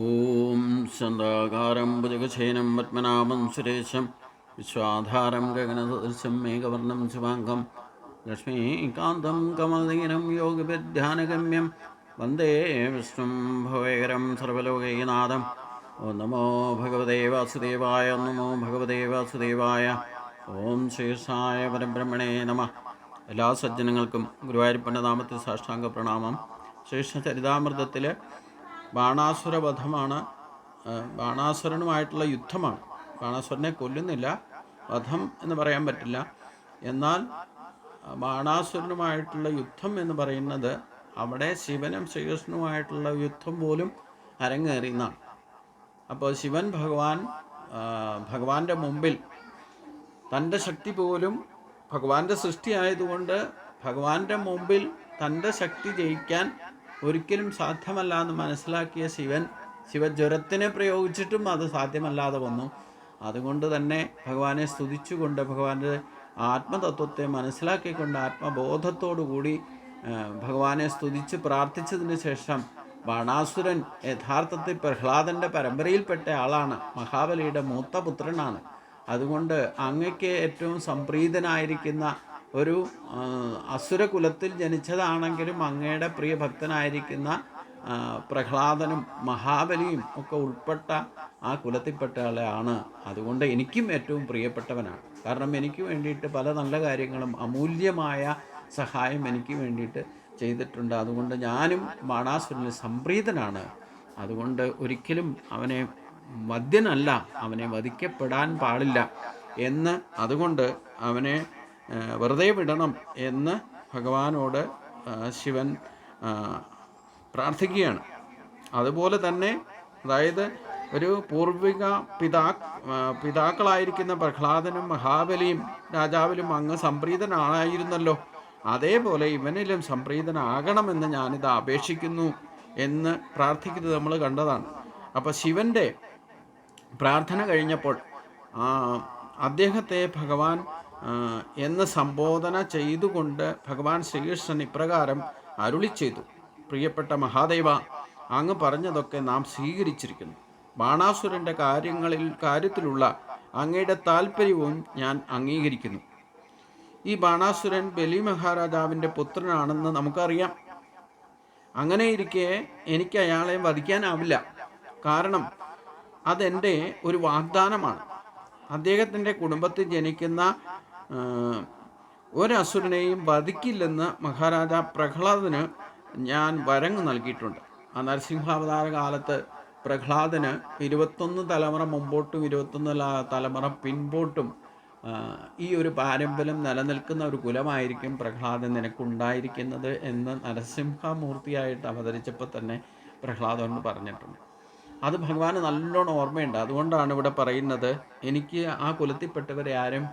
ॐ सन्दाकारं भुजगशयनं पद्मनाभं सुरेशं विश्वाधारं गगनसदृशं मेघवर्णं शिवाङ्गं लक्ष्मीकान्तं कमलदीनं योगिभिर्ध्यानगम्यं वन्दे विष्णुं भवेकरं सर्वलोकैकनाथं ॐ नमो भगवते वासुदेवाय നമോ ഭഗവതേ വാസുദേവായ ഓം ശേഷായ പരബ്രഹ്മണേ നമ എല്ലാ സജ്ജനങ്ങൾക്കും ഗുരുവായൂരപ്പൻ്റെ നാമത്തിൽ സാഷ്ടാംഗ പ്രണാമം ശേഷ ചരിതാമൃതത്തിൽ ബാണാസുര വധമാണ് ആ, ബാണാസുരനുമായിട്ടുള്ള യുദ്ധമാണ്. ബാണാസുരനെ കൊല്ലുന്നില്ല വധം എന്ന് പറയാൻ പറ്റില്ല. എന്നാൽ ബാണാസുരനുമായിട്ടുള്ള യുദ്ധം എന്ന് പറയുന്നത് അവിടെ ശിവനും ശ്രീകൃഷ്ണനുമായിട്ടുള്ള യുദ്ധം പോലും അരങ്ങേറിയെന്നാണ് അപ്പോൾ ശിവൻ ഭഗവാൻ ഭഗവാന്റെ മുമ്പിൽ തന്റെ ശക്തി പോലും ഭഗവാന്റെ സൃഷ്ടിയായതുകൊണ്ട് ഭഗവാന്റെ മുമ്പിൽ തന്റെ ശക്തി ജയിക്കാൻ ഒരിക്കലും സാധ്യമല്ല എന്ന് മനസ്സിലാക്കിയ ശിവൻ ശിവജ്വരത്തിനെ പ്രയോഗിച്ചിട്ടും അത് സാധ്യമല്ലാതെ വന്നു. അതുകൊണ്ട് തന്നെ ഭഗവാനെ സ്തുതിച്ചുകൊണ്ട് ഭഗവാന്റെ ആത്മതത്വത്തെ മനസ്സിലാക്കിക്കൊണ്ട് ആത്മബോധത്തോടുകൂടി കൂടി ഭഗവാനെ സ്തുതിച്ച് പ്രാർത്ഥിച്ചതിന് ശേഷം ബാണാസുരൻ യഥാർത്ഥത്തിൽ പ്രഹ്ലാദന്റെ പരമ്പരയിൽപ്പെട്ട ആളാണ്. മഹാബലിയുടെ മൂത്ത പുത്രനാണ്. അതുകൊണ്ട് അങ്ങയ്ക്ക് ഏറ്റവും സംപ്രീതനായിരിക്കുന്ന ഒരു അസുരകുലത്തിൽ ജനിച്ചതാണെങ്കിലും അങ്ങയുടെ പ്രിയ ഭക്തനായിരിക്കുന്ന പ്രഹ്ലാദനും മഹാബലിയും ഒക്കെ ഉൾപ്പെട്ട ആ കുലത്തിൽപ്പെട്ട ആളാണ്. അതുകൊണ്ട് എനിക്കും ഏറ്റവും പ്രിയപ്പെട്ടവനാണ്. കാരണം എനിക്ക് വേണ്ടിയിട്ട് പല നല്ല കാര്യങ്ങളും അമൂല്യമായ സഹായം എനിക്ക് വേണ്ടിയിട്ട് ചെയ്തിട്ടുണ്ട്. അതുകൊണ്ട് ഞാനും ബാണാസുരന് സംപ്രീതനാണ്. അതുകൊണ്ട് ഒരിക്കലും അവനെ മദ്യനല്ല അവനെ വധിക്കപ്പെടാൻ പാടില്ല എന്ന്. അതുകൊണ്ട് അവനെ വെറുതെ വിടണം എന്ന് ഭഗവാനോട് ശിവൻ പ്രാർത്ഥിക്കുകയാണ്. അതുപോലെ തന്നെ അതായത് ഒരു പൂർവിക പിതാ പിതാക്കളായിരിക്കുന്ന പ്രഹ്ലാദനും മഹാബലിയും രാജാവിലും അങ്ങ് സംപ്രീതനായിരുന്നല്ലോ അതേപോലെ ഇവനിലും സംപ്രീതനാകണമെന്ന് ഞാനിത് അപേക്ഷിക്കുന്നു എന്ന് പ്രാർത്ഥിക്കുന്നത് നമ്മൾ കണ്ടതാണ്. അപ്പോൾ ശിവന്റെ പ്രാർത്ഥന കഴിഞ്ഞപ്പോൾ അദ്ദേഹത്തെ ഭഗവാൻ എന്ന് സംബോധന ചെയ്തുകൊണ്ട് ഭഗവാൻ ശ്രീകൃഷ്ണൻ ഇപ്രകാരം അരുളി ചെയ്തു. പ്രിയപ്പെട്ട മഹാദേവ അങ്ങ് പറഞ്ഞതൊക്കെ നാം സ്വീകരിച്ചിരിക്കുന്നു. ബാണാസുരന്റെ കാര്യങ്ങളിൽ കാര്യത്തിലുള്ള അങ്ങയുടെ താല്പര്യവും ഞാൻ അംഗീകരിക്കുന്നു. ഈ ബാണാസുരൻ ബലി മഹാരാജാവിന്റെ പുത്രനാണെന്ന് നമുക്കറിയാം. അങ്ങനെ ഇരിക്കെ എനിക്ക് അയാളെ വധിക്കാനാവില്ല. കാരണം അതെന്റെ ഒരു വാഗ്ദാനമാണ്. അദ്ദേഹത്തിന്റെ കുടുംബത്തിൽ ജനിക്കുന്ന ഒരസുരനെയും വധിക്കില്ലെന്ന് മഹാരാജ പ്രഹ്ലാദന് ഞാൻ വരങ്ങ് നൽകിയിട്ടുണ്ട്. ആ നരസിംഹാവതാര കാലത്ത് പ്രഹ്ലാദന് ഇരുപത്തൊന്ന് തലമുറ മുമ്പോട്ടും ഇരുപത്തൊന്ന് തലമുറ പിൻപോട്ടും ഈ ഒരു പാരമ്പര്യം നിലനിൽക്കുന്ന ഒരു കുലമായിരിക്കും പ്രഹ്ലാദൻ നിനക്കുണ്ടായിരിക്കുന്നത് എന്ന് നരസിംഹമൂർത്തിയായിട്ട് അവതരിച്ചപ്പോൾ തന്നെ പ്രഹ്ലാദൻ പറഞ്ഞിട്ടുണ്ട്. അത് ഭഗവാന് നല്ലോണം ഓർമ്മയുണ്ട്. അതുകൊണ്ടാണ് ഇവിടെ പറയുന്നത് എനിക്ക് ആ കുലത്തിൽപ്പെട്ടവരെ ആരും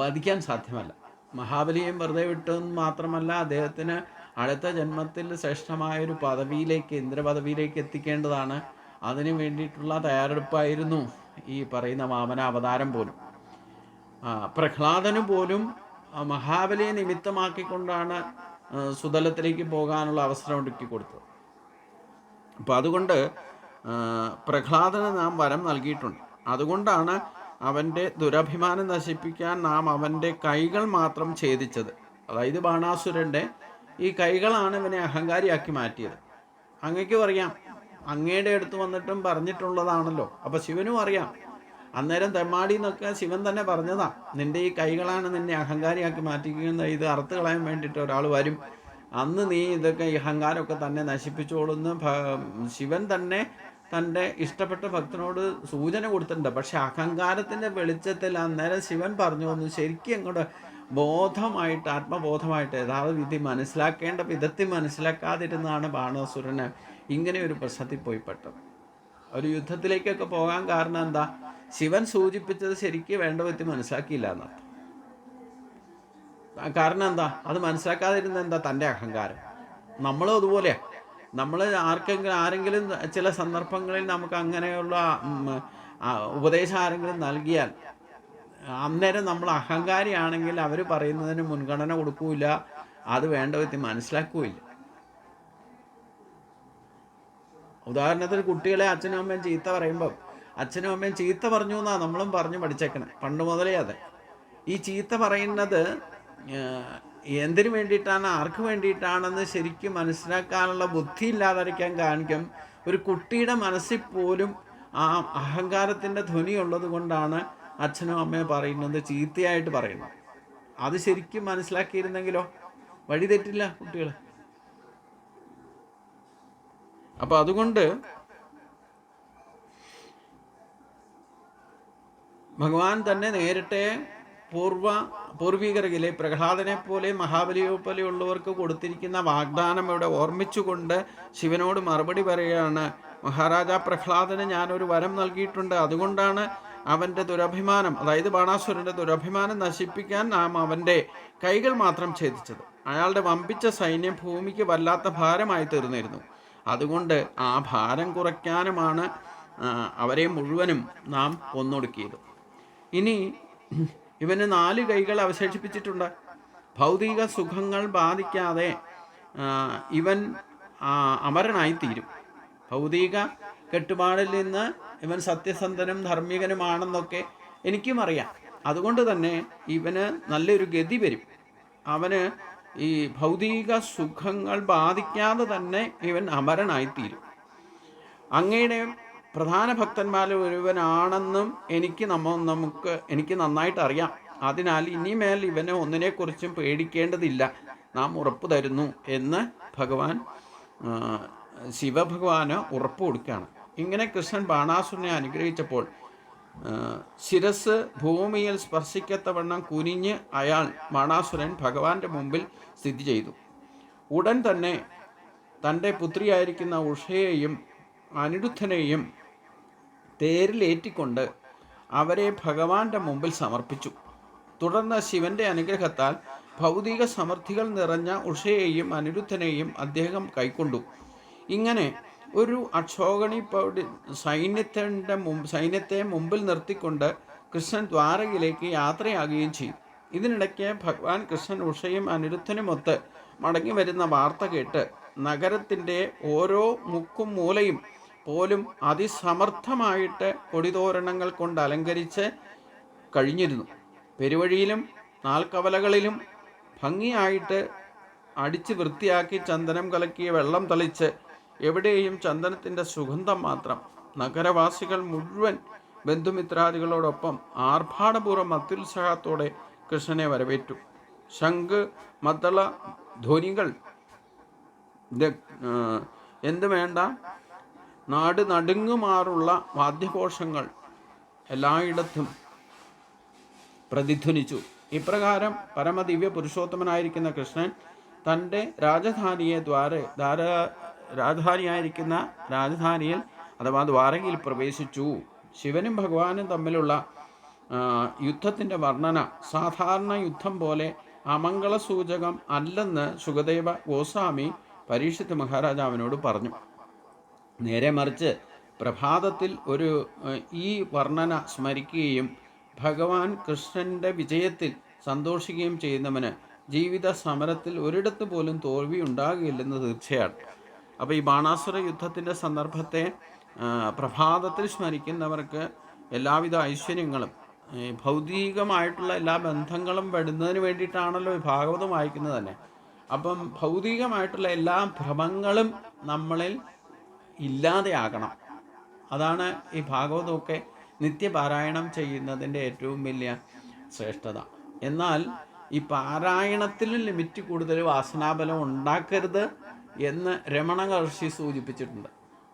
വധിക്കാൻ സാധ്യമല്ല. മഹാബലിയെയും വെറുതെ വിട്ടെന്ന് മാത്രമല്ല അദ്ദേഹത്തിന് അടുത്ത ജന്മത്തിൽ ശ്രേഷ്ഠമായ ഒരു പദവിയിലേക്ക് ഇന്ദ്രപദവിയിലേക്ക് എത്തിക്കേണ്ടതാണ്. അതിന് വേണ്ടിയിട്ടുള്ള തയ്യാറെടുപ്പായിരുന്നു ഈ പറയുന്ന വാമന അവതാരം പോലും. പ്രഹ്ലാദന് പോലും മഹാബലിയെ നിമിത്തമാക്കിക്കൊണ്ടാണ് സുതലത്തിലേക്ക് പോകാനുള്ള അവസരം ഒരുക്കി കൊടുത്തത്. അപ്പോൾ അതുകൊണ്ട് പ്രഹ്ലാദന് നാം വരം നൽകിയിട്ടുണ്ട്. അതുകൊണ്ടാണ് അവന്റെ ദുരഭിമാനം നശിപ്പിക്കാൻ നാം അവന്റെ കൈകൾ മാത്രം ഛേദിച്ചത്. അതായത് ബാണാസുരന്റെ ഈ കൈകളാണ് ഇവനെ അഹങ്കാരിയാക്കി മാറ്റിയത്. അങ്ങയ്ക്കും പറയാം അങ്ങയുടെ അടുത്ത് വന്നിട്ടും പറഞ്ഞിട്ടുള്ളതാണല്ലോ. അപ്പോൾ ശിവനും അറിയാം അന്നേരം തെമ്മാടി എന്നൊക്കെ ശിവൻ തന്നെ പറഞ്ഞതാ നിന്റെ ഈ കൈകളാണ് നിന്നെ അഹങ്കാരിയാക്കി മാറ്റിക്കുന്നത് ഇത് അറുത്ത് കളയാൻ വേണ്ടിയിട്ട് ഒരാൾ വരും. അന്ന് നീ ഇതൊക്കെ ഈ അഹങ്കാരമൊക്കെ തന്നെ നശിപ്പിച്ചോളുന്ന ശിവൻ തന്നെ തന്റെ ഇഷ്ടപ്പെട്ട ഭക്തനോട് സൂചന കൊടുത്തിട്ടുണ്ട്. പക്ഷെ അഹങ്കാരത്തിന്റെ വെളിച്ചത്തിൽ അന്നേരം ശിവൻ പറഞ്ഞു വന്നു ശരിക്കും അങ്ങോട്ട് ബോധമായിട്ട് ആത്മബോധമായിട്ട് യഥാർത്ഥ വിധി മനസ്സിലാക്കേണ്ട വിധത്തിൽ മനസ്സിലാക്കാതിരുന്നാണ് ബാണാസുരന് ഇങ്ങനെ ഒരു പ്രശ്നത്തിൽ പോയി പെട്ടത്. ഒരു യുദ്ധത്തിലേക്കൊക്കെ പോകാൻ കാരണം എന്താ? ശിവൻ സൂചിപ്പിച്ചത് ശരിക്കും വേണ്ട വിധത്തിൽ മനസ്സിലാക്കിയില്ല എന്നർത്ഥം കാരണം എന്താ? അത് മനസ്സിലാക്കാതിരുന്ന എന്താ? തന്റെ അഹങ്കാരം. നമ്മളും അതുപോലെയാ. നമ്മൾ ആർക്കെങ്കിലും ആരെങ്കിലും ചില സന്ദർഭങ്ങളിൽ നമുക്ക് അങ്ങനെയുള്ള ഉപദേശം ആരെങ്കിലും നൽകിയാൽ അന്നേരം നമ്മൾ അഹങ്കാരിയാണെങ്കിൽ അവർ പറയുന്നതിന് മുൻഗണന കൊടുക്കൂല. അത് വേണ്ട വ്യക്തി മനസ്സിലാക്കുകയില്ല ഉദാഹരണത്തിന് കുട്ടികളെ അച്ഛനും അമ്മയും ചീത്ത പറയുമ്പോൾ അച്ഛനും അമ്മയും ചീത്ത പറഞ്ഞു എന്നാ നമ്മളും പറഞ്ഞു പഠിച്ചേക്കണം പണ്ട് മുതലേ അതെ. ഈ ചീത്ത പറയുന്നത് എന്തിനു വേണ്ടിയിട്ടാണ്? ആർക്ക് വേണ്ടിയിട്ടാണെന്ന് ശരിക്കും മനസ്സിലാക്കാനുള്ള ബുദ്ധി ഇല്ലാതിരിക്കാൻ കാണിക്കും. ഒരു കുട്ടിയുടെ മനസ്സിൽ പോലും ആ അഹങ്കാരത്തിന്റെ ധ്വനി ഉള്ളത് കൊണ്ടാണ് അച്ഛനും അമ്മയും പറയുന്നത് ചീത്തയായിട്ട് പറയുന്നത്. അത് ശരിക്കും മനസ്സിലാക്കിയിരുന്നെങ്കിലോ? വഴി തെറ്റില്ല കുട്ടികൾ. അപ്പോൾ അതുകൊണ്ട് ഭഗവാൻ തന്നെ നേരിട്ട് പൂർവ പൂർവീകരകിലെ പ്രഹ്ലാദനെ പോലെ മഹാബലിയെ പോലെയുള്ളവർക്ക് കൊടുത്തിരിക്കുന്ന വാഗ്ദാനം ഇവിടെ ഓർമ്മിച്ചുകൊണ്ട് ശിവനോട് മറുപടി പറയുകയാണ് മഹാരാജ പ്രഹ്ലാദന് ഞാനൊരു വരം നൽകിയിട്ടുണ്ട്. അതുകൊണ്ടാണ് അവന്റെ ദുരഭിമാനം അതായത് ബാണാസുരന്റെ ദുരഭിമാനം നശിപ്പിക്കാൻ നാം അവന്റെ കൈകൾ മാത്രം ഛേദിച്ചത്. അയാളുടെ വമ്പിച്ച സൈന്യം ഭൂമിക്ക് വല്ലാത്ത ഭാരമായി തീർന്നിരുന്നു. അതുകൊണ്ട് ആ ഭാരം കുറയ്ക്കാനുമാണ് അവരെ മുഴുവനും നാം കൊന്നൊടുക്കിയത് ഇനി ഇവന് നാല് കൈകൾ അവശേഷിപ്പിച്ചിട്ടുണ്ട്. ഭൗതിക സുഖങ്ങൾ ബാധിക്കാതെ ഇവൻ അമരനായി അമരനായിത്തീരും. ഭൗതിക കെട്ടുപാടിൽ നിന്ന് ഇവൻ സത്യസന്ധനും ധർമ്മികനുമാണെന്നൊക്കെ എനിക്കും അറിയാം. അതുകൊണ്ട് തന്നെ ഇവന് നല്ലൊരു ഗതി വരും. അവന് ഈ ഭൗതിക സുഖങ്ങൾ ബാധിക്കാതെ തന്നെ ഇവൻ അമരനായിത്തീരും. അങ്ങയുടെ പ്രധാന ഭക്തന്മാരിൽ ഒരുവനാണെന്നും എനിക്ക് നമ്മ നമുക്ക് എനിക്ക് നന്നായിട്ട് അറിയാം. അതിനാൽ ഇനിമേൽ ഇവനെ ഒന്നിനെക്കുറിച്ചും പേടിക്കേണ്ടതില്ല. നാം ഉറപ്പ് തരുന്നു എന്ന് ഭഗവാൻ ശിവഭഗവാന് ഉറപ്പ് കൊടുക്കുകയാണ്. ഇങ്ങനെ കൃഷ്ണൻ ബാണാസുരനെ അനുഗ്രഹിച്ചപ്പോൾ ശിരസ് ഭൂമിയിൽ സ്പർശിക്കത്തവണ്ണം കുനിഞ്ഞ് അയാൾ ബാണാസുരൻ ഭഗവാന്റെ മുമ്പിൽ സ്ഥിതി ചെയ്തു. ഉടൻ തന്നെ തന്റെ പുത്രിയായിരിക്കുന്ന ഉഷയെയും അനിരുദ്ധനെയും തേരിലേറ്റിക്കൊണ്ട് അവരെ ഭഗവാന്റെ മുമ്പിൽ സമർപ്പിച്ചു. തുടർന്ന് ശിവന്റെ അനുഗ്രഹത്താൽ ഭൗതിക സമൃദ്ധികൾ നിറഞ്ഞ ഉഷയെയും അനിരുദ്ധനെയും അദ്ദേഹം കൈക്കൊണ്ടു. ഇങ്ങനെ ഒരു അക്ഷോഗണി സൈന്യത്തിന്റെ സൈന്യത്തെ മുമ്പിൽ നിർത്തിക്കൊണ്ട് കൃഷ്ണൻ ദ്വാരകയിലേക്ക് യാത്രയാകുകയും ചെയ്തു. ഇതിനിടയ്ക്ക് ഭഗവാൻ കൃഷ്ണൻ ഉഷയും അനിരുദ്ധനുമൊത്ത് മടങ്ങി വരുന്ന വാർത്ത കേട്ട് നഗരത്തിന്റെ ഓരോ മുക്കും മൂലയും പോലും അതിസമർത്ഥമായിട്ട് കൊടിതോരണങ്ങൾ കൊണ്ട് അലങ്കരിച്ച് കഴിഞ്ഞിരുന്നു. പെരുവഴിയിലും നാൽക്കവലകളിലും ഭംഗിയായിട്ട് അടിച്ച് വൃത്തിയാക്കി ചന്ദനം കലക്കിയ വെള്ളം തളിച്ച് എവിടെയും ചന്ദനത്തിന്റെ സുഗന്ധം മാത്രം. നഗരവാസികൾ മുഴുവൻ ബന്ധുമിത്രാദികളോടൊപ്പം ആർഭാടപൂർവം അത്യുത്സാഹത്തോടെ കൃഷ്ണനെ വരവേറ്റു. ശംഖ് മദ്ദള ധ്വനികൾ എന്ത് വേണ്ട നാട് നടുങ്ങുമാറുള്ള വാദ്യഘോഷങ്ങൾ എല്ലായിടത്തും പ്രതിധ്വനിച്ചു. ഇപ്രകാരം പരമദിവ്യ പുരുഷോത്തമനായിരിക്കുന്ന കൃഷ്ണൻ തന്റെ രാജധാനിയെ ദ്വാര ധാര രാജധാനിയായിരിക്കുന്ന രാജധാനിയിൽ അഥവാ ദ്വാരകയിൽ പ്രവേശിച്ചു. ശിവനും ഭഗവാനും തമ്മിലുള്ള യുദ്ധത്തിന്റെ വർണന സാധാരണ യുദ്ധം പോലെ അമംഗള സൂചകം അല്ലെന്ന് സുഖദേവ ഗോസ്വാമി പരീക്ഷിത്ത് മഹാരാജാവിനോട് പറഞ്ഞു. നേരെ മറിച്ച് പ്രഭാതത്തിൽ ഒരു ഈ വർണന സ്മരിക്കുകയും ഭഗവാൻ കൃഷ്ണന്റെ വിജയത്തിൽ സന്തോഷിക്കുകയും ചെയ്യുന്നവന് ജീവിത സമരത്തിൽ ഒരിടത്ത് പോലും തോൽവി ഉണ്ടാകില്ലെന്ന് തീർച്ചയാണ്. അപ്പോൾ ഈ ബാണാസുര യുദ്ധത്തിന്റെ സന്ദർഭത്തെ പ്രഭാതത്തിൽ സ്മരിക്കുന്നവർക്ക് എല്ലാവിധ ഐശ്വര്യങ്ങളും ഭൗതികമായിട്ടുള്ള എല്ലാ ബന്ധങ്ങളും പെടുന്നതിന് വേണ്ടിയിട്ടാണല്ലോ ഈ ഭാഗവതം വായിക്കുന്നത് തന്നെ. അപ്പം ഭൗതികമായിട്ടുള്ള എല്ലാ ഭ്രമങ്ങളും നമ്മളിൽ ഇല്ലാതെയാകണം. അതാണ് ഈ ഭാഗവതമൊക്കെ നിത്യപാരായണം ചെയ്യുന്നതിന്റെ ഏറ്റവും വലിയ ശ്രേഷ്ഠത. എന്നാൽ ഈ പാരായണത്തിലും ലിമിറ്റ് കൂടുതൽ വാസനാബലം ഉണ്ടാക്കരുത് എന്ന് രമണ മഹർഷി സൂചിപ്പിച്ചിട്ടുണ്ട്.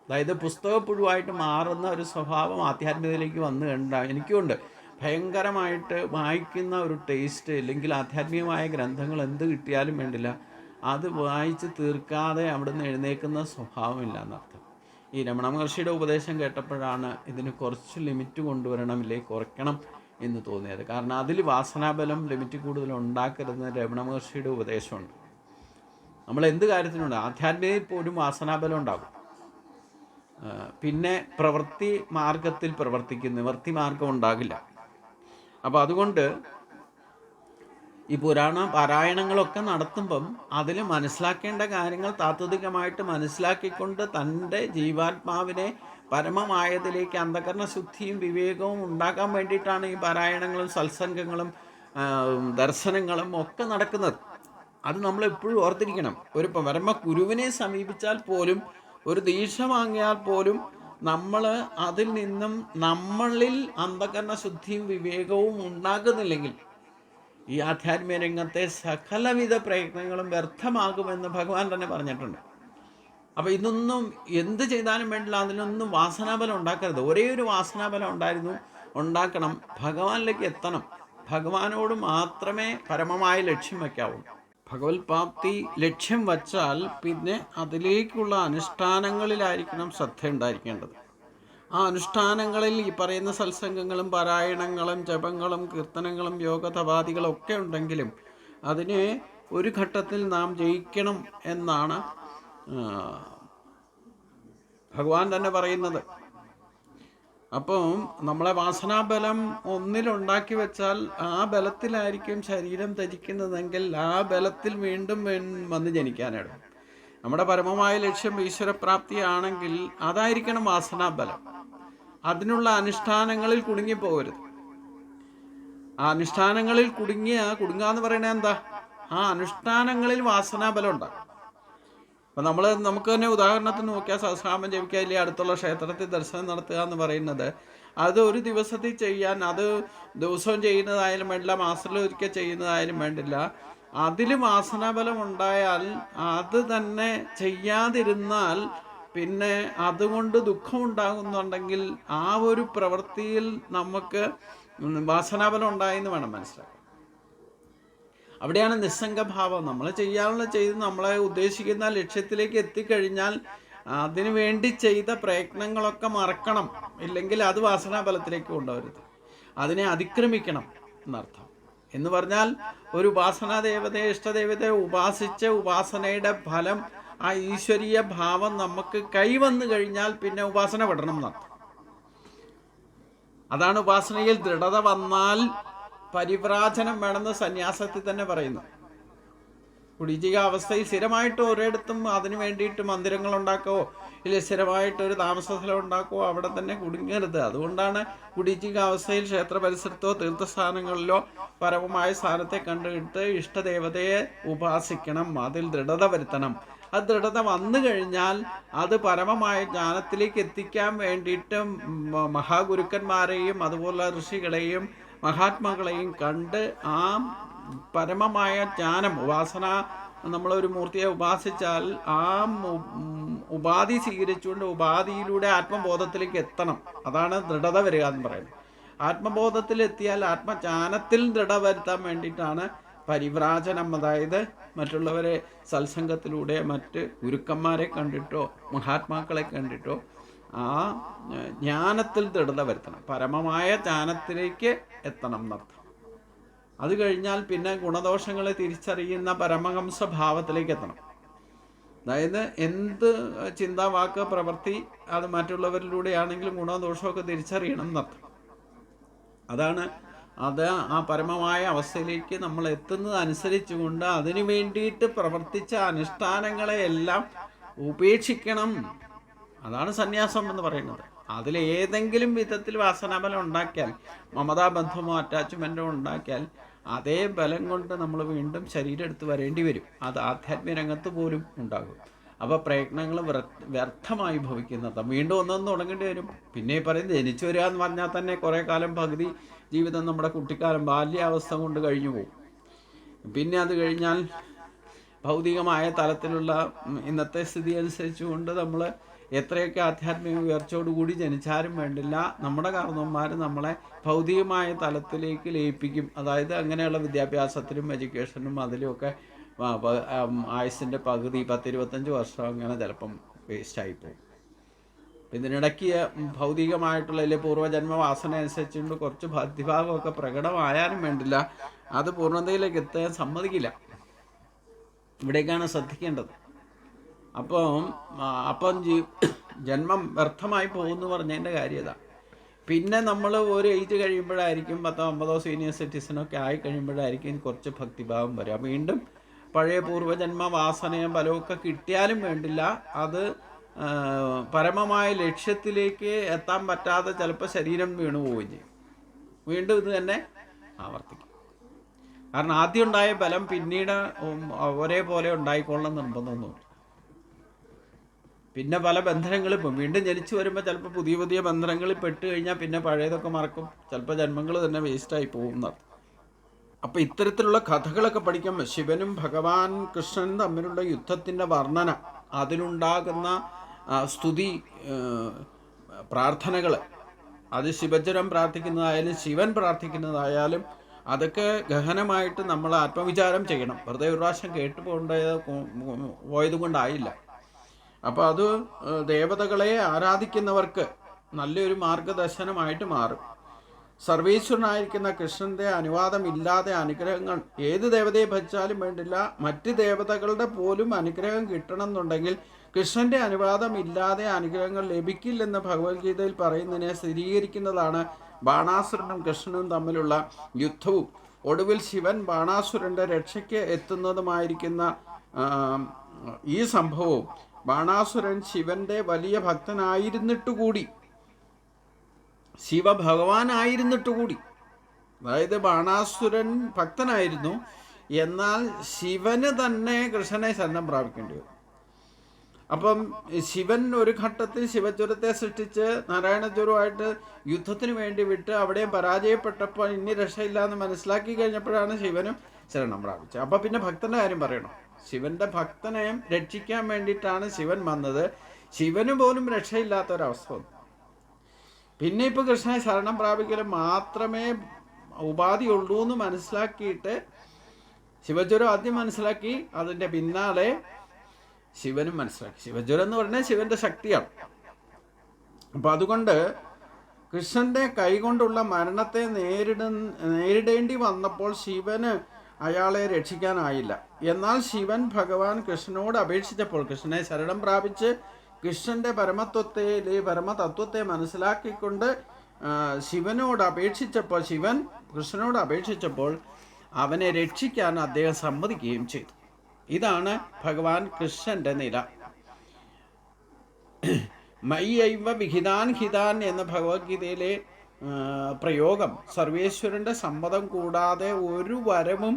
അതായത് പുസ്തകപ്പുഴുവായിട്ട് മാറുന്ന ഒരു സ്വഭാവം ആധ്യാത്മികതയിലേക്ക് വന്നു കണ്ട എനിക്കുണ്ട്. ഭയങ്കരമായിട്ട് വായിക്കുന്ന ഒരു ടേസ്റ്റ് അല്ലെങ്കിൽ ആധ്യാത്മികമായ ഗ്രന്ഥങ്ങൾ എന്ത് കിട്ടിയാലും വേണ്ടില്ല. അത് വായിച്ച് തീർക്കാതെ അവിടുന്ന് എഴുന്നേക്കുന്ന സ്വഭാവമില്ല എന്നർത്ഥം. ഈ രമണ മഹർഷിയുടെ ഉപദേശം കേട്ടപ്പോഴാണ് ഇതിന് കുറച്ച് ലിമിറ്റ് കൊണ്ടുവരണം ഇല്ലേ കുറയ്ക്കണം എന്ന് തോന്നിയത്. കാരണം അതിൽ വാസനാബലം ലിമിറ്റ് കൂടുതൽ ഉണ്ടാക്കരുതെന്ന് രമണ മഹർഷിയുടെ ഉപദേശമുണ്ട്. നമ്മൾ എന്ത് കാര്യത്തിനുണ്ട്? ആധ്യാത്മികയിൽ പോലും വാസനാബലം ഉണ്ടാകും. പിന്നെ പ്രവൃത്തി മാർഗത്തിൽ പ്രവർത്തിക്കും. നിവർത്തി മാർഗം ഉണ്ടാകില്ല. അപ്പോൾ അതുകൊണ്ട് ഈ പുരാണ പാരായണങ്ങളൊക്കെ നടത്തുമ്പം അതിൽ മനസ്സിലാക്കേണ്ട കാര്യങ്ങൾ താത്വികമായിട്ട് മനസ്സിലാക്കിക്കൊണ്ട് തന്റെ ജീവാത്മാവിനെ പരമമായതിലേക്ക് അന്ധകരണ ശുദ്ധിയും വിവേകവും ഉണ്ടാക്കാൻ വേണ്ടിയിട്ടാണ് ഈ പാരായണങ്ങളും സത്സംഗങ്ങളും ദർശനങ്ങളും ഒക്കെ നടക്കുന്നത്. അത് നമ്മൾ എപ്പോഴും ഓർത്തിരിക്കണം. ഒരു പരമ ഗുരുവിനെ സമീപിച്ചാൽ പോലും ഒരു ദീക്ഷ വാങ്ങിയാൽ പോലും നമ്മൾ അതിൽ നിന്നും നമ്മളിൽ അന്ധകരണ ശുദ്ധിയും വിവേകവും ഉണ്ടാകുന്നില്ലെങ്കിൽ ഈ ആധ്യാത്മിക രംഗത്തെ സകലവിധ പ്രയത്നങ്ങളും വ്യർത്ഥമാകുമെന്ന് ഭഗവാൻ തന്നെ പറഞ്ഞിട്ടുണ്ട്. അപ്പോൾ ഇതൊന്നും എന്ത് ചെയ്താലും വേണ്ടില്ല അതിനൊന്നും വാസനാബലം ഉണ്ടാക്കരുത്. ഒരേ ഒരു വാസനാബലം ഉണ്ടായിരുന്നു ഉണ്ടാക്കണം. ഭഗവാനിലേക്ക് എത്തണം. ഭഗവാനോട് മാത്രമേ പരമമായ ലക്ഷ്യം വയ്ക്കാവൂ. ഭഗവത് പ്രാപ്തി ലക്ഷ്യം വച്ചാൽ പിന്നെ അതിലേക്കുള്ള അനുഷ്ഠാനങ്ങളിലായിരിക്കണം ശ്രദ്ധ ഉണ്ടായിരിക്കേണ്ടത് ആ അനുഷ്ഠാനങ്ങളിൽ ഈ പറയുന്ന സത്സംഗങ്ങളും പാരായണങ്ങളും ജപങ്ങളും കീർത്തനങ്ങളും യോഗതപാദികളും ഒക്കെ ഉണ്ടെങ്കിലും അതിനെ ഒരു ഘട്ടത്തിൽ നാം ജയിക്കണം എന്നാണ് ഭഗവാൻ തന്നെ പറയുന്നത്. അപ്പം നമ്മളെ വാസനാബലം ഒന്നിലുണ്ടാക്കി വെച്ചാൽ ആ ബലത്തിലായിരിക്കും ശരീരം ധരിക്കുന്നതെങ്കിൽ ആ ബലത്തിൽ വീണ്ടും വന്ന് ജനിക്കാനിടും നമ്മുടെ പരമമായ ലക്ഷ്യം ഈശ്വരപ്രാപ്തിയാണെങ്കിൽ അതായിരിക്കണം വാസനാബലം. അതിനുള്ള അനുഷ്ഠാനങ്ങളിൽ കുടുങ്ങിപ്പോകരുത്. ആ അനുഷ്ഠാനങ്ങളിൽ കുടുങ്ങിയ കുടുങ്ങാന്ന് പറയണത് എന്താ? ആ അനുഷ്ഠാനങ്ങളിൽ വാസനാബലം ഉണ്ടാകും അപ്പം നമ്മൾ നമുക്ക് തന്നെ ഉദാഹരണത്തിന് നോക്കിയാൽ സഹസ്രാമം ജപിക്കുക ഇല്ലേ അടുത്തുള്ള ക്ഷേത്രത്തിൽ ദർശനം നടത്തുക എന്ന് പറയുന്നത് അത് ഒരു ദിവസത്തിൽ ചെയ്യാൻ അത് ദിവസവും ചെയ്യുന്നതായാലും വേണ്ടില്ല മാസത്തിൽ ഒരിക്കൽ ചെയ്യുന്നതായാലും വേണ്ടില്ല. അതിൽ വാസനാബലം ഉണ്ടായാൽ അത് തന്നെ ചെയ്യാതിരുന്നാൽ പിന്നെ അതുകൊണ്ട് ദുഃഖമുണ്ടാകുന്നുണ്ടെങ്കിൽ ആ ഒരു പ്രവൃത്തിയിൽ നമുക്ക് വാസനാബലം ഉണ്ടായെന്ന് വേണം മനസ്സിലാക്കാൻ. അവിടെയാണ് നിസ്സംഗഭാവം. നമ്മൾ ചെയ്യാനുള്ള ചെയ്ത് നമ്മളെ ഉദ്ദേശിക്കുന്ന ലക്ഷ്യത്തിലേക്ക് എത്തിക്കഴിഞ്ഞാൽ അതിനു വേണ്ടി ചെയ്ത പ്രയത്നങ്ങളൊക്കെ മറക്കണം. ഇല്ലെങ്കിൽ അത് വാസനാബലത്തിലേക്ക് കൊണ്ടുവരുത് അതിനെ അതിക്രമിക്കണം എന്നർത്ഥം. എന്ന് പറഞ്ഞാൽ ഒരു ഉപാസനാ ദേവതയെ ഇഷ്ടദേവതയെ ഉപാസിച്ച ഉപാസനയുടെ ഫലം ആ ഈശ്വരീയ ഭാവം നമുക്ക് കൈവന്നു കഴിഞ്ഞാൽ പിന്നെ ഉപാസന വിടണം എന്നാണ് അതാണ് ഉപാസനയിൽ ദൃഢത വന്നാൽ പരിവ്രാജനം വേണമെന്ന് സന്യാസത്തിൽ തന്നെ പറയുന്നു. കുടിജിക അവസ്ഥയിൽ സ്ഥിരമായിട്ട് ഒരിടത്തും അതിനു വേണ്ടിയിട്ട് മന്ദിരങ്ങൾ ഉണ്ടാക്കുവോ ഇല്ല സ്ഥിരമായിട്ട് ഒരു താമസ സ്ഥലം ഉണ്ടാക്കുവോ അവിടെ തന്നെ കുടുങ്ങരുത്. അതുകൊണ്ടാണ് കുടിജിക അവസ്ഥയിൽ ക്ഷേത്ര പരിസരത്തോ തീർത്ഥസ്ഥാനങ്ങളിലോ പരമമായ സ്ഥാനത്തെ കണ്ടിട്ട് ഇഷ്ടദേവതയെ ഉപാസിക്കണം. അതിൽ ദൃഢത വരുത്തണം. ആ ദൃഢത വന്നു കഴിഞ്ഞാൽ അത് പരമമായ ജ്ഞാനത്തിലേക്ക് എത്തിക്കാൻ വേണ്ടിയിട്ട് മഹാഗുരുക്കന്മാരെയും അതുപോലെ ഋഷികളെയും മഹാത്മാക്കളെയും കണ്ട് ആ പരമമായ ജ്ഞാനം ഉപാസന നമ്മളൊരു മൂർത്തിയെ ഉപാസിച്ചാൽ ആ ഉപാധി സ്വീകരിച്ചുകൊണ്ട് ഉപാധിയിലൂടെ ആത്മബോധത്തിലേക്ക് എത്തണം. അതാണ് ദൃഢത വരിക എന്ന് പറയുന്നത്. ആത്മബോധത്തിൽ എത്തിയാൽ ആത്മജ്ഞാനത്തിൽ ദൃഢ വരുത്താൻ വേണ്ടിയിട്ടാണ് പരിവ്രാജനം അതായത് മറ്റുള്ളവരെ സത്സംഗത്തിലൂടെ മറ്റ് ഗുരുക്കന്മാരെ കണ്ടിട്ടോ മഹാത്മാക്കളെ കണ്ടിട്ടോ ആ ജ്ഞാനത്തിൽ ദൃഢത വരുത്തണം. പരമമായ ജ്ഞാനത്തിലേക്ക് എത്തണം എന്നർത്ഥം. അത് കഴിഞ്ഞാൽ പിന്നെ ഗുണദോഷങ്ങളെ തിരിച്ചറിയുന്ന പരമഹംസ ഭാവത്തിലേക്ക് എത്തണം. അതായത് എന്ത് ചിന്ത വാക്ക് പ്രവൃത്തി അത് മറ്റുള്ളവരിലൂടെയാണെങ്കിലും ഗുണദോഷമൊക്കെ തിരിച്ചറിയണം എന്നർത്ഥം. അതാണ് അത് ആ പരമമായ അവസ്ഥയിലേക്ക് നമ്മൾ എത്തുന്നത് അനുസരിച്ചുകൊണ്ട് അതിനു വേണ്ടിയിട്ട് പ്രവർത്തിച്ച അനുഷ്ഠാനങ്ങളെയെല്ലാം ഉപേക്ഷിക്കണം. അതാണ് സന്യാസം എന്ന് പറയുന്നത്. അതിൽ ഏതെങ്കിലും വിധത്തിൽ വാസനാബലം ഉണ്ടാക്കിയാൽ മമതാ ബന്ധമോ അറ്റാച്ച്മെന്റോ ഉണ്ടാക്കിയാൽ അതേ ബലം കൊണ്ട് നമ്മൾ വീണ്ടും ശരീരം എടുത്ത് വരേണ്ടി വരും. അത് ആധ്യാത്മിക രംഗത്ത് പോലും ഉണ്ടാകും. അപ്പോൾ പ്രയത്നങ്ങൾ വ്യർത്ഥമായി ഭവിക്കുന്നതാണ് വീണ്ടും ഒന്നൊന്ന് തുടങ്ങേണ്ടി വരും. പിന്നെ പറയുന്നത് ജനിച്ചു വരിക എന്ന് പറഞ്ഞാൽ തന്നെ കുറേ കാലം പകുതി ജീവിതം നമ്മുടെ കുട്ടിക്കാലം ബാല്യാവസ്ഥ കൊണ്ട് കഴിഞ്ഞു പോകും പിന്നെ അത് കഴിഞ്ഞാൽ ഭൗതികമായ തലത്തിലുള്ള ഇന്നത്തെ സ്ഥിതി അനുസരിച്ചുകൊണ്ട് നമ്മൾ എത്രയൊക്കെ ആധ്യാത്മിക ഉയർച്ചയോടുകൂടി ജനിച്ചാലും വേണ്ടില്ല നമ്മുടെ കാരണവന്മാർ നമ്മളെ ഭൗതികമായ തലത്തിലേക്ക് ലയിപ്പിക്കും. അതായത് അങ്ങനെയുള്ള വിദ്യാഭ്യാസത്തിലും എഡ്യൂക്കേഷനും അതിലുമൊക്കെ ആയുസിന്റെ പകുതി പത്തിരുപത്തഞ്ച് വർഷം അങ്ങനെ ചിലപ്പം വേസ്റ്റായി പോകും ഇതിനിടയ്ക്ക് ഭൗതികമായിട്ടുള്ള അല്ലെങ്കിൽ പൂർവജന്മ വാസന അനുസരിച്ചുകൊണ്ട് കുറച്ച് ഭക്തിഭാവമൊക്കെ പ്രകടമായാലും വേണ്ടില്ല. അത് പൂർണതയിലേക്ക് എത്താൻ സമ്മതിക്കില്ല. ഇവിടേക്കാണ് ശ്രദ്ധിക്കേണ്ടത്. അപ്പം അപ്പം ജീ ജന്മം വ്യർത്ഥമായി പോകുമെന്ന് പറഞ്ഞതിന്റെ കാര്യത പിന്നെ നമ്മൾ ഒരു ഏജ് കഴിയുമ്പോഴായിരിക്കും പത്തോ അമ്പതോ സീനിയർ സിറ്റിസനൊക്കെ ആയി കഴിയുമ്പോഴായിരിക്കും കുറച്ച് ഭക്തിഭാവം വരിക. വീണ്ടും പഴയ പൂർവജന്മ വാസനയും ബലമൊക്കെ കിട്ടിയാലും വേണ്ടില്ല. അത് പരമമായ ലക്ഷ്യത്തിലേക്ക് എത്താൻ പറ്റാതെ ചിലപ്പോൾ ശരീരം വീണു പോവുകയും ചെയ്യും. വീണ്ടും ഇത് തന്നെ ആവർത്തിക്കും. കാരണം ആദ്യം ഉണ്ടായ ബലം പിന്നീട് ഒരേപോലെ ഉണ്ടായിക്കൊള്ളണം നിർബന്ധമൊന്നുമില്ല. പിന്നെ പല ബന്ധനങ്ങളും ഇപ്പം വീണ്ടും ജനിച്ചു വരുമ്പോൾ ചിലപ്പോൾ പുതിയ പുതിയ ബന്ധനങ്ങളിൽ പെട്ട് കഴിഞ്ഞാൽ പിന്നെ പഴയതൊക്കെ മറക്കും. ചിലപ്പോൾ ജന്മങ്ങൾ തന്നെ വേസ്റ്റായി പോകും അപ്പോൾ ഇത്തരത്തിലുള്ള കഥകളൊക്കെ പഠിക്കുമ്പോൾ ശിവനും ഭഗവാൻ കൃഷ്ണനും തമ്മിലുള്ള യുദ്ധത്തിന്റെ വർണന അതിലുണ്ടാകുന്ന സ്തുതി പ്രാർത്ഥനകൾ അത് ശിവജനം പ്രാർത്ഥിക്കുന്നതായാലും ശിവൻ പ്രാർത്ഥിക്കുന്നതായാലും അതൊക്കെ ഗഹനമായിട്ട് നമ്മൾ ആത്മവിചാരം ചെയ്യണം. വെറുതെ ഒരു പ്രാവശ്യം കേട്ടു പോകേണ്ട പോയത് കൊണ്ടായില്ല. അപ്പോൾ അത് ദേവതകളെ ആരാധിക്കുന്നവർക്ക് നല്ലൊരു മാർഗദർശനമായിട്ട് മാറും. സർവീശ്വരനായിരിക്കുന്ന കൃഷ്ണന്റെ അനുവാദമില്ലാതെ അനുഗ്രഹങ്ങൾ ഏത് ദേവതയെ ഭജിച്ചാലും വേണ്ടില്ല. മറ്റ് ദേവതകളുടെ പോലും അനുഗ്രഹം കിട്ടണം എന്നുണ്ടെങ്കിൽ കൃഷ്ണന്റെ അനുവാദം ഇല്ലാതെ അനുഗ്രഹങ്ങൾ ലഭിക്കില്ലെന്ന് ഭഗവത്ഗീതയിൽ പറയുന്നതിനെ സ്ഥിരീകരിക്കുന്നതാണ് ബാണാസുരനും കൃഷ്ണനും തമ്മിലുള്ള യുദ്ധവും. ഒടുവിൽ ശിവൻ ബാണാസുരന്റെ രക്ഷയ്ക്ക് എത്തുന്നതുമായിരിക്കുന്ന ഈ സംഭവവും ബാണാസുരൻ ശിവന്റെ വലിയ ഭക്തനായിരുന്നിട്ടുകൂടി. കൂടി ശിവഭഗവാനായിരുന്നിട്ട് കൂടി അതായത് ബാണാസുരൻ ഭക്തനായിരുന്നു. എന്നാൽ ശിവന് തന്നെ കൃഷ്ണനെ ശരണം പ്രാപിക്കേണ്ടി വരും അപ്പം ശിവൻ ഒരു ഘട്ടത്തിൽ ശിവജ്വരത്തെ സൃഷ്ടിച്ച് നാരായണജ്വരമായിട്ട് യുദ്ധത്തിന് വേണ്ടി വിട്ട് അവിടെയും പരാജയപ്പെട്ടപ്പോൾ ഇനി രക്ഷയില്ല എന്ന് മനസ്സിലാക്കി കഴിഞ്ഞപ്പോഴാണ് ശിവനും ശരണം പ്രാപിച്ചത്. അപ്പം പിന്നെ ഭക്തന്റെ കാര്യം പറയണം? ശിവന്റെ ഭക്തനെ രക്ഷിക്കാൻ വേണ്ടിയിട്ടാണ് ശിവൻ വന്നത്. ശിവന് പോലും രക്ഷയില്ലാത്ത ഒരവസ്ഥ വന്നു. പിന്നെ ഇപ്പോൾ കൃഷ്ണനെ ശരണം പ്രാപിക്കൽ മാത്രമേ ഉപാധിയുള്ളൂ എന്ന് മനസ്സിലാക്കിയിട്ട് ശിവജ്വരം ആദ്യം മനസ്സിലാക്കി അതിന്റെ പിന്നാലെ ശിവനും മനസ്സിലാക്കി. ശിവജ്വരം എന്ന് പറഞ്ഞാൽ ശിവന്റെ ശക്തിയാണ്. അപ്പം അതുകൊണ്ട് കൃഷ്ണന്റെ കൈകൊണ്ടുള്ള മരണത്തെ നേരിട നേരിടേണ്ടി വന്നപ്പോൾ ശിവന് അയാളെ രക്ഷിക്കാനായില്ല. എന്നാൽ ശിവൻ ഭഗവാൻ കൃഷ്ണനോട് അപേക്ഷിച്ചപ്പോൾ കൃഷ്ണനെ ശരണം പ്രാപിച്ച് കൃഷ്ണന്റെ പരമത്വത്തെ പരമതത്വത്തെ മനസ്സിലാക്കിക്കൊണ്ട് ശിവനോട് അപേക്ഷിച്ചപ്പോൾ ശിവൻ കൃഷ്ണനോട് അപേക്ഷിച്ചപ്പോൾ അവനെ രക്ഷിക്കാൻ അദ്ദേഹം സമ്മതിക്കുകയും ചെയ്തു. ഇതാണ് ഭഗവാൻ കൃഷ്ണന്റെ നില. മയ്യൈവ വിഹിതാൻ ഹിതാൻ എന്ന ഭഗവത്ഗീതയിലെ പ്രയോഗം സർവേശ്വരന്റെ സമ്മതം കൂടാതെ ഒരു വരവും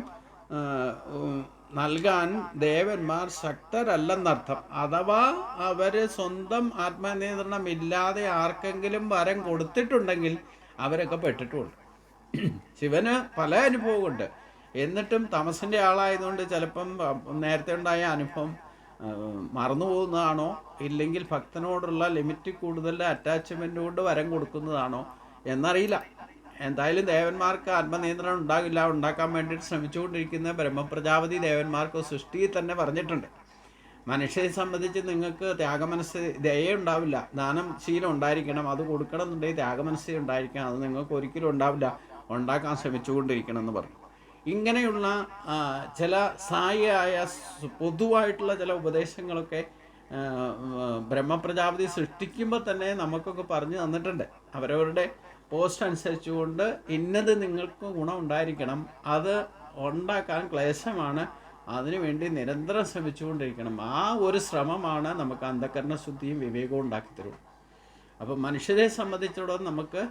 നൽകാൻ ദേവന്മാർ ശക്തരല്ലെന്നർത്ഥം. അഥവാ അവർ സ്വന്തം ആത്മനിയന്ത്രണം ഇല്ലാതെ ആർക്കെങ്കിലും വരം കൊടുത്തിട്ടുണ്ടെങ്കിൽ അവരൊക്കെ പെട്ടിട്ടുണ്ട്. ശിവന് പല അനുഭവമുണ്ട് എന്നിട്ടും തമസിന്റെ ആളായതുകൊണ്ട് ചിലപ്പം നേരത്തെ ഉണ്ടായ അനുഭവം മറന്നു പോകുന്നതാണോ? ഇല്ലെങ്കിൽ ഭക്തനോടുള്ള ലിമിറ്റ് കൂടുതൽ അറ്റാച്ച്മെന്റ് കൊണ്ട് വരം കൊടുക്കുന്നതാണോ? എന്നറിയില്ല. എന്തായാലും ദേവന്മാർക്ക് ആത്മനിയന്ത്രണം ഉണ്ടാകില്ല. ഉണ്ടാക്കാൻ വേണ്ടിയിട്ട് ശ്രമിച്ചുകൊണ്ടിരിക്കുന്ന ബ്രഹ്മപ്രജാപതി ദേവന്മാർക്ക് സൃഷ്ടിയിൽ തന്നെ പറഞ്ഞിട്ടുണ്ട്. മനുഷ്യരെ സംബന്ധിച്ച് നിങ്ങൾക്ക് ത്യാഗമനസ് ദയ ഉണ്ടാവില്ല. ദാനം ശീലം ഉണ്ടായിരിക്കണം. അത് കൊടുക്കണം എന്നുണ്ടെങ്കിൽ ത്യാഗമനസ് ഉണ്ടായിരിക്കണം. അത് നിങ്ങൾക്ക് ഒരിക്കലും ഉണ്ടാവില്ല. ഉണ്ടാക്കാൻ ശ്രമിച്ചുകൊണ്ടിരിക്കണം എന്ന് പറഞ്ഞു. ഇങ്ങനെയുള്ള ചില സായിയായ പൊതുവായിട്ടുള്ള ചില ഉപദേശങ്ങളൊക്കെ ബ്രഹ്മപ്രജാപതി സൃഷ്ടിക്കുമ്പോൾ തന്നെ നമുക്കൊക്കെ പറഞ്ഞു തന്നിട്ടുണ്ട്. അവരവരുടെ പോസ്റ്റ് അനുസരിച്ചുകൊണ്ട് ഇന്നത് നിങ്ങൾക്ക് ഗുണം ഉണ്ടായിരിക്കണം. അത് ഉണ്ടാക്കാൻ ക്ലേശമാണ്. അതിനുവേണ്ടി നിരന്തരം ശ്രമിച്ചുകൊണ്ടിരിക്കണം. ആ ഒരു ശ്രമമാണ് നമുക്ക് അന്ധകരണ ശുദ്ധിയും വിവേകവും ഉണ്ടാക്കി തരും അപ്പോൾ മനുഷ്യരെ സംബന്ധിച്ചിടത്തോളം നമുക്ക്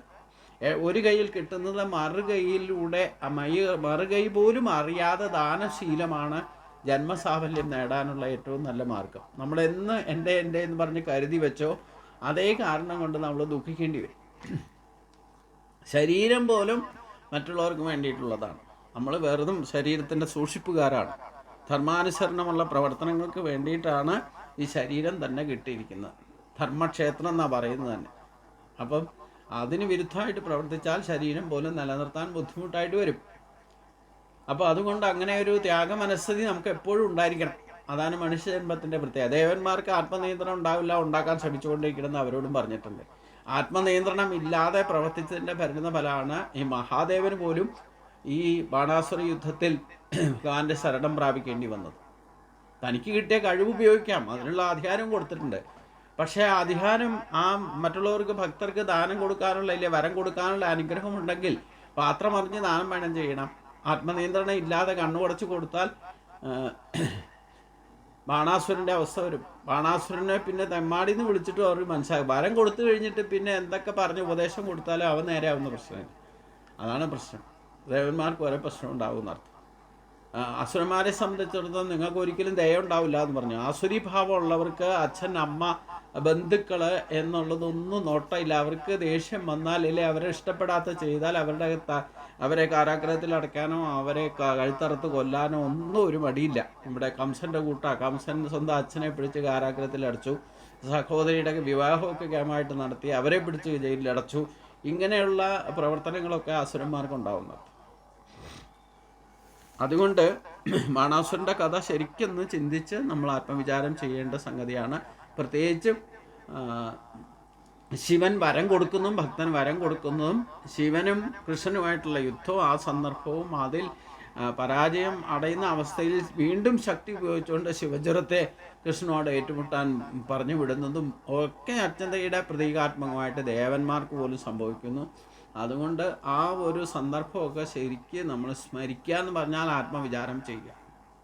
ഒരു കയ്യിൽ കിട്ടുന്നത് മറുകൈയിലൂടെ ആ മൈ മറുകൈ പോലും അറിയാതെ ദാനശീലമാണ് ജന്മസാഫല്യം നേടാനുള്ള ഏറ്റവും നല്ല മാർഗം. നമ്മൾ എന്ന് എന്റെ എന്റെ എന്ന് പറഞ്ഞ് കരുതി വെച്ചോ അതേ കാരണം കൊണ്ട് നമ്മൾ ദുഃഖിക്കേണ്ടി വരും. ശരീരം പോലും മറ്റുള്ളവർക്ക് വേണ്ടിയിട്ടുള്ളതാണ്. നമ്മൾ വെറുതും ശരീരത്തിന്റെ സൂക്ഷിപ്പുകാരാണ്. ധർമാനുസരണമുള്ള പ്രവർത്തനങ്ങൾക്ക് വേണ്ടിയിട്ടാണ് ഈ ശരീരം തന്നെ കിട്ടിയിരിക്കുന്നത്. ധർമ്മക്ഷേത്രം എന്നാണ് പറയുന്നത് തന്നെ. അപ്പം അതിന് വിരുദ്ധമായിട്ട് പ്രവർത്തിച്ചാൽ ശരീരം പോലും നിലനിർത്താൻ ബുദ്ധിമുട്ടായിട്ട് വരും. അപ്പോൾ അതുകൊണ്ട് അങ്ങനെ ഒരു ത്യാഗ മനസ്ഥിതി നമുക്ക് എപ്പോഴും ഉണ്ടായിരിക്കണം. അതാണ് മനുഷ്യജന്മത്തിന്റെ പ്രത്യേകത. ദേവന്മാർക്ക് ആത്മനിയന്ത്രണം ഉണ്ടാവില്ല ഉണ്ടാക്കാൻ ശ്രമിച്ചുകൊണ്ടിരിക്കണമെന്ന് അവരോടും പറഞ്ഞിട്ടുണ്ട്. ആത്മനിയന്ത്രണം ഇല്ലാതെ പ്രവർത്തിച്ചതിന്റെ ഭരണ ഫലമാണ് ഈ മഹാദേവന് പോലും ഈ ബാണാസുര യുദ്ധത്തിൽ ഭഗവാന്റെ ശരണം പ്രാപിക്കേണ്ടി വന്നത്. തനിക്ക് കിട്ടിയ കഴിവ് ഉപയോഗിക്കാം. അതിനുള്ള അധികാരം കൊടുത്തിട്ടുണ്ട്. പക്ഷേ അധികാരം ആ മറ്റുള്ളവർക്ക് ഭക്തർക്ക് ദാനം കൊടുക്കാനുള്ള ഇല്ലേ വരം കൊടുക്കാനുള്ള അനുഗ്രഹം ഉണ്ടെങ്കിൽ പാത്രം അറിഞ്ഞ് ദാനം വേണം ചെയ്യണം. ആത്മനിയന്ത്രണം ഇല്ലാതെ കണ്ണുടച്ച് കൊടുത്താൽ ബാണാസുരന്റെ അവസ്ഥ വരും. ബാണാസുരനെ പിന്നെ തെമ്മാടിന്ന് വിളിച്ചിട്ട് അവർ മനസ്സിലാക്കും. വരം കൊടുത്തു കഴിഞ്ഞിട്ട് പിന്നെ എന്തൊക്കെ പറഞ്ഞ് ഉപദേശം കൊടുത്താലും അവൻ നേരെ ആവുന്ന പ്രശ്നമില്ല. അതാണ് പ്രശ്നം. ദേവന്മാർക്ക് ഒരേ പ്രശ്നം ആ, അസുരന്മാരെ സംബന്ധിച്ചിടത്തോളം നിങ്ങൾക്ക് ഒരിക്കലും ദയ ഉണ്ടാവില്ല എന്ന് പറഞ്ഞു. ആസുരി ഭാവം ഉള്ളവർക്ക് അച്ഛൻ അമ്മ ബന്ധുക്കൾ എന്നുള്ളതൊന്നും നോട്ടമില്ല. അവർക്ക് ദേഷ്യം വന്നാൽ ഇല്ലേ അവരെ ഇഷ്ടപ്പെടാത്ത ചെയ്താൽ അവരുടെ അവരെ കാരാഗ്രഹത്തിൽ അടയ്ക്കാനോ അവരെ കഴുത്തറത്ത് കൊല്ലാനോ ഒന്നും ഒരു മടിയില്ല. ഇവിടെ കംസന്റെ കൂട്ട കംസൻ സ്വന്തം അച്ഛനെ പിടിച്ച് കാരാഗ്രഹത്തിൽ അടച്ചു. സഹോദരിയുടെ വിവാഹമൊക്കെ കേമായിട്ട് നടത്തി അവരെ പിടിച്ച് ജയിലിൽ അടച്ചു. ഇങ്ങനെയുള്ള പ്രവർത്തനങ്ങളൊക്കെ അസുരന്മാർക്ക് ഉണ്ടാവുന്നത് അതുകൊണ്ട് ബാണാസുരന്റെ കഥ ശരിക്കൊന്ന് ചിന്തിച്ച് നമ്മൾ ആത്മവിചാരം ചെയ്യേണ്ട സംഗതിയാണ്. പ്രത്യേകിച്ചും ശിവൻ വരം കൊടുക്കുന്നതും ഭക്തൻ വരം കൊടുക്കുന്നതും ശിവനും കൃഷ്ണനുമായിട്ടുള്ള യുദ്ധവും ആ സന്ദർഭവും അതിൽ പരാജയം അടയുന്ന അവസ്ഥയിൽ വീണ്ടും ശക്തി ഉപയോഗിച്ചുകൊണ്ട് ശിവജ്വരത്തെ കൃഷ്ണനോട് ഏറ്റുമുട്ടാൻ പറഞ്ഞു വിടുന്നതും ഒക്കെ അച്ഛന്തയുടെ പ്രതീകാത്മകമായിട്ട് ദേവന്മാർക്ക് പോലും സംഭവിക്കുന്നു. അതുകൊണ്ട് ആ ഒരു സന്ദർഭമൊക്കെ ശരിക്ക് നമ്മൾ സ്മരിക്കുക എന്ന് പറഞ്ഞാൽ ആത്മവിചാരം ചെയ്യുക.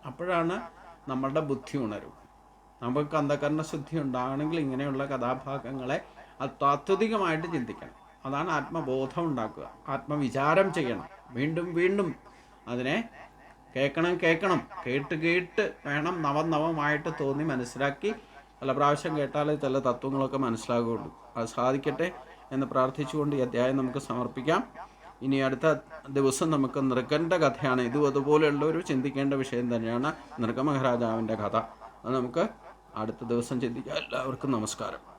അപ്പോഴാണ് നമ്മളുടെ ബുദ്ധി ഉണരും നമുക്ക് അന്ധകരണ ശുദ്ധി ഉണ്ടാകണമെങ്കിൽ ഇങ്ങനെയുള്ള കഥാഭാഗങ്ങളെ താത്വികമായിട്ട് ചിന്തിക്കണം. അതാണ് ആത്മബോധം ഉണ്ടാക്കുക. ആത്മവിചാരം ചെയ്യണം. വീണ്ടും വീണ്ടും അതിനെ കേൾക്കണം കേൾക്കണം. കേട്ട് കേട്ട് വേണം നവം നവമായിട്ട് തോന്നി മനസ്സിലാക്കി പല പ്രാവശ്യം കേട്ടാലേ ചില തത്വങ്ങളൊക്കെ മനസ്സിലാകുകയുള്ളൂ. അത് സാധിക്കട്ടെ. എന്ന് പ്രാർത്ഥിച്ചുകൊണ്ട് ഈ അധ്യായം നമുക്ക് സമർപ്പിക്കാം. ഇനി അടുത്ത ദിവസം നമുക്ക് നൃഗന്റെ കഥയാണ്. ഇതും അതുപോലെയുള്ള ഒരു ചിന്തിക്കേണ്ട വിഷയം തന്നെയാണ് നൃഗമഹാരാജാവിന്റെ കഥ. അത് നമുക്ക് അടുത്ത ദിവസം ചിന്തിക്കാം. എല്ലാവർക്കും നമസ്കാരം.